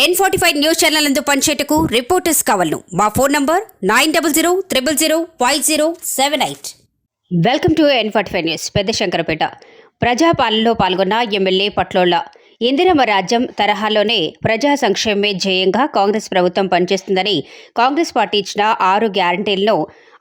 N forty five news channel అందు పనిచేయటకు reporters కావాలను. మా phone number nine double zero triple zero five zero seven eight welcome to N forty five news Pedda Shankarpet ప్రజాపాలనలో పాల్గొన్న MLA Patlolla Indiramma రాజ్యం తరహాలోనే ప్రజా సంక్షేమమే ధ్యేయంగా కాంగ్రెస్ ప్రభుత్వం పనిచేస్తుందని కాంగ్రెస్ పార్టీ ఇచ్చిన ఆరు గ్యారంటీలను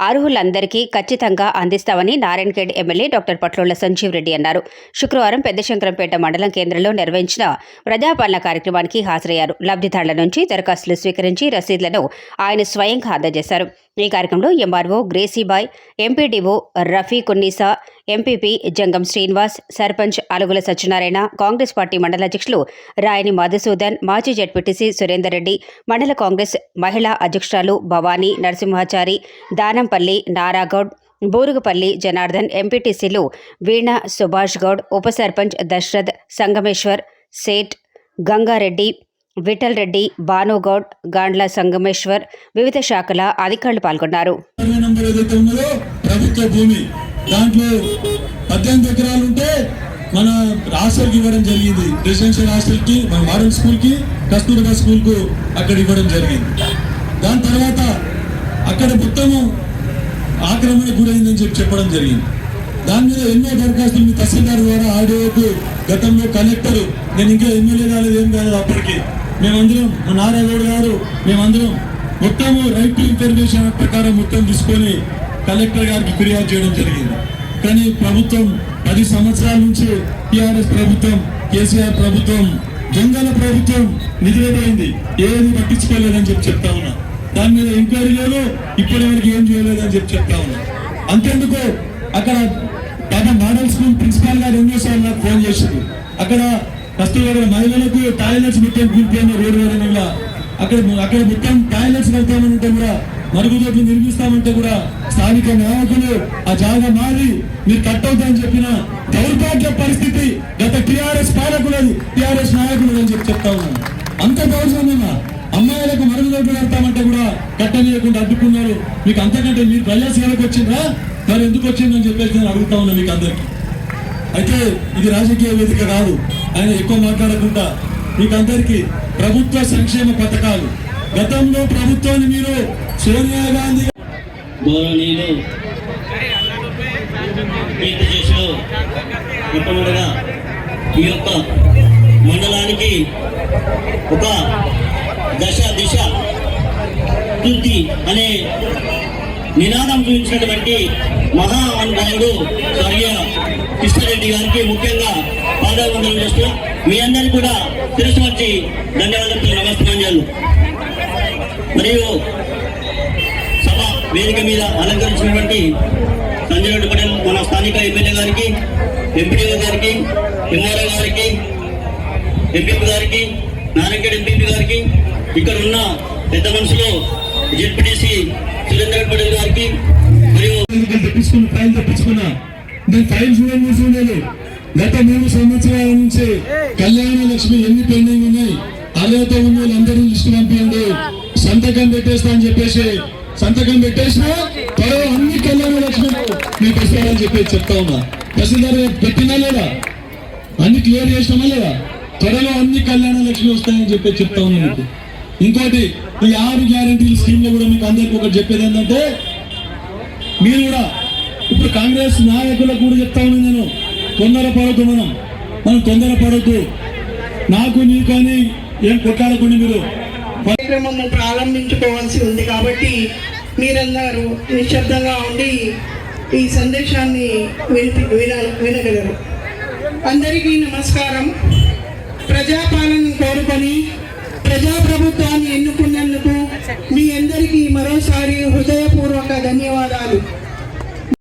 అర్హులందరికీ ఖచ్చితంగా అందిస్తామని నారాయణఖేడ్ ఎమ్మెల్యే డాక్టర్ పట్లోళ్ళ సంజీవ్ రెడ్డి అన్నారు. శుక్రవారం పెద్దశంకరంపేట మండలం కేంద్రంలో నిర్వహించిన ప్రజాపాలన కార్యక్రమానికి హాజరయ్యారు. లబ్ధిదారుల నుంచి దరఖాస్తులు స్వీకరించి రసీదులను ఆయన స్వయంగా అందజేశారు. ఈ కార్యక్రమంలో MRO Gracybai MPDO Rafi Kunnisa MPP Jangam Srinivas sarpanch Alugula Satyanarayana Congress party mandal అధ్యక్షులు రాయని మధుసూదన్ మాజీ జడ్పీటీసీ సురేందర్ రెడ్డి మండల కాంగ్రెస్ మహిళా అధ్యక్షురాలు భవానీ నరసింహాచారి దానం దానంపల్లి నారాగౌడ్ బూరుగుపల్లి జనార్దన్ ఎంపీటీసీలు వీణ సుభాష్ గౌడ్ ఉప సర్పంచ్ దశరథ్ సంగమేశ్వర్ సేట్ గంగారెడ్డి విఠల్ రెడ్డి భానుగౌడ్ గాండ్ల సంగమేశ్వర్ వివిధ శాఖల అధికారులు పాల్గొన్నారు. మన హాస్టల్కి ఇవ్వడం జరిగింది. రెసిడెన్షియల్ హాస్టల్కి మన మోడల్ స్కూల్కి కస్తూర్బా స్కూల్ అక్కడ ఇవ్వడం జరిగింది. దాని తర్వాత అక్కడ మొత్తము ఆక్రమణ గురైందని చెప్పి చెప్పడం జరిగింది. దాని మీద ఎన్నో దరఖాస్తులు మీ తహసీల్దార్ ద్వారా ఆడియోకు గతంలో కలెక్టర్ నేను ఇంకా ఎమ్మెల్యే కాలేదు ఏం కాలేదు అప్పటికి. మేమందరం మా నారాయణ గారు మేమందరం మొత్తము రైట్ టు ఇన్ఫర్మేషన్ ప్రకారం మొత్తం తీసుకొని కలెక్టర్ గారికి ఫిర్యాదు చేయడం జరిగింది. కానీ ప్రభుత్వం పది సంవత్సరాల నుంచి టిఆర్ఎస్ ప్రభుత్వం కేసీఆర్ ప్రభుత్వం దొంగల ప్రభుత్వం నిధులైంది ఏది పట్టించుకోలేదని చెప్పి చెప్తా ఉన్నా. దాని మీద ఎంక్వైరీ లేదు ఇప్పటి వరకు ఏం చేయలేదని చెప్పి చెప్తా ఉన్నా. అంతెందుకు అక్కడ పాప మోడల్ స్కూల్ ప్రిన్సిపాల్ గారు ఎన్నోసార్లు నాకు ఫోన్ చేసింది అక్కడ కష్టపడిన మహిళలకు టాయిలెట్స్ మొత్తం కూలిపోయిన రోడ్డు వేరే అక్కడ అక్కడ మొత్తం టాయిలెట్స్ వెళ్తామంటే కూడా మరుగుదొడ్లు నిర్మిస్తామంటే కూడా స్థానిక నాయకులు ఆ జాగా మారి మీరు కట్టవుతాయని చెప్పిన దౌర్భాగ్య పరిస్థితి గత టిఆర్ఎస్ పాలకులది టిఆర్ఎస్ నాయకులు అని చెప్పి చెప్తా ఉన్నాను అంత దౌర్జన్యమా అమ్మాయిలకు మరుగుదొడ్లు కడతామంటే కూడా కట్టనీయకుండా అడ్డుకున్నారు. మీకు అంతకంటే మీరు ప్రజాసేవకు వచ్చిందా మరి ఎందుకు వచ్చిందని చెప్పేసి నేను అడుగుతా ఉన్నా మీకు అందరికి. అయితే ఇది రాజకీయ వేదిక కాదు. ఆయన ఎక్కువ మాట్లాడకుండా మీకు అందరికీ ప్రభుత్వ సంక్షేమ పథకాలు. గతంలో ప్రభుత్వాన్ని మీరు సోనియా గాంధీ చేసిన మొట్టమొదటిగా ఈ యొక్క మండలానికి ఒక దశ దిశ కీర్తి అనే నినాదం చూపించినటువంటి మహా స్వర్గీయ కృష్ణారెడ్డి గారికి ముఖ్యంగా పాదాబంధనం చేస్తూ మీ అందరికీ కూడా తెలుసు వచ్చి ధన్యవాదాలతో నమస్కారాలు. మరియు సభ వేదిక మీద అలంకరించినటువంటి సంజయ్ రెడ్డి పటేల్ మన స్థానిక ఎమ్మెల్యే గారికి ఎంపీడీఓ గారికి ఎంఆర్ఓ గారికి ఎంపీపీ గారికి నారాయణ ఎంపీపీ గారికి ఇక్కడ ఉన్న పెద్ద మనుషులు జెడ్పీటీసీ సురేందర్ పటేల్ గారికి మరియు ఎన్నికలు ఫైల్ తెప్పించుకున్నా. నేను ఫైల్ చూడని చూడలేదు గత మూడు సంవత్సరాల నుంచి కళ్యాణ లక్ష్మి ఎన్ని పెండింగ్ ఉన్నాయి? అర్హత ఉన్న వాళ్ళందరూ లిస్టు పంపించండి సంతకం పెట్టేస్తా అని చెప్పేసి సంతకం పెట్టేసినా త్వరలో అన్ని కళ్యాణ లక్ష్మి మీకు ఇస్తారని చెప్పేసి చెప్తా ఉన్నా. తహసీల్దార్ పెట్టినా లేదా? అన్ని క్లియర్ చేసినామా లేదా? త్వరలో అన్ని కళ్యాణ లక్ష్మి వస్తాయని చెప్పి చెప్తా ఉన్నా మీకు. ఇంకోటి ఈ ఆరు గ్యారంటీల స్కీమ్లో కూడా మీకు అందరికి ఒకటి చెప్పేది ఏంటంటే మీరు కూడా ఇప్పుడు కాంగ్రెస్ నాయకులకు కూడా చెప్తా ఉన్నాను నేను తొందర పడద్దు మనం. మనం తొందర పడద్దు. నాకు నీకు అని ఏం కొట్టాడకుండా మీరు. కార్యక్రమం ప్రారంభించుకోవాల్సి ఉంది కాబట్టి మీరందరూ నిశ్శబ్దంగా ఉండి ఈ సందేశాన్ని వినిపి విన వినగలరు. అందరికీ నమస్కారం. ప్రజాపాలన కోరుకొని ప్రజాప్రభుత్వాన్ని ఎన్నుకున్నందుకు మీ అందరికీ మరోసారి హృదయపూర్వక ధన్యవాదాలు.